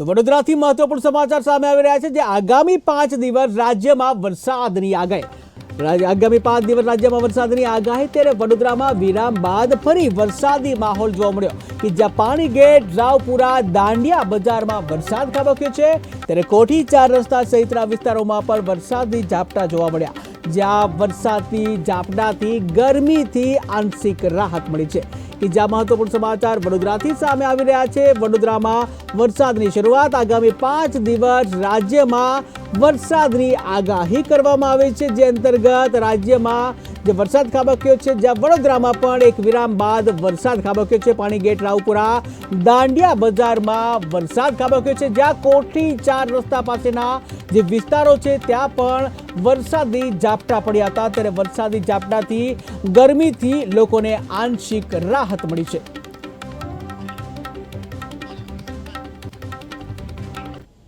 તો વડોદરાથી મહત્વપૂર્ણ સમાચાર સામે આવી રહ્યા છે જે આગામી પાંચ દિવસ રાજ્યમાં વરસાદની આગાહી. આગામી પાંચ દિવસ રાજ્યમાં વરસાદની આગાહી ત્યારે વડોદરામાં વિરામ બાદ ફરી વરસાદી માહોલ જોવા મળ્યો કે જ્યાં પાણી ગેટ, રાવપુરા, દાંડિયા બજારમાં વરસાદ ખાબક્યો છે. ત્યારે કોઠી ચાર રસ્તા સહિતના વિસ્તારોમાં પણ વરસાદની ઝાપટા જોવા મળ્યા. જ્યાં વરસાદથી, ઝાપટાથી, ગરમીથી આંશિક રાહત મળી છે. જ્યાં મહત્વપૂર્ણ સમાચાર વડોદરાથી સામે આવી રહ્યા છે. વડોદરામાં વરસાદની શરૂઆત આગામી પાંચ દિવસ રાજ્યમાં વરસાદની આગાહી કરવામાં આવી છે. જે અંતર્ગત રાજ્યમાં જે વરસાદ ખાબક્યો છે, જ્યાં વડોદરામાં પણ એક વિરામ બાદ વરસાદ ખાબક્યો છે. પાણી ગેટ રાવપુરા, દાંડિયા બજારમાં વરસાદ ખાબક્યો છે, જ્યાં કોઠી ચાર રસ્તા પાસેના જે વિસ્તારો છે, ત્યાં પણ વરસાદી ઝાપટા પડ્યા હતા. ત્યારે વરસાદી ઝાપટાથી ગરમીથી લોકોને આંશિક રાહત મળી છે.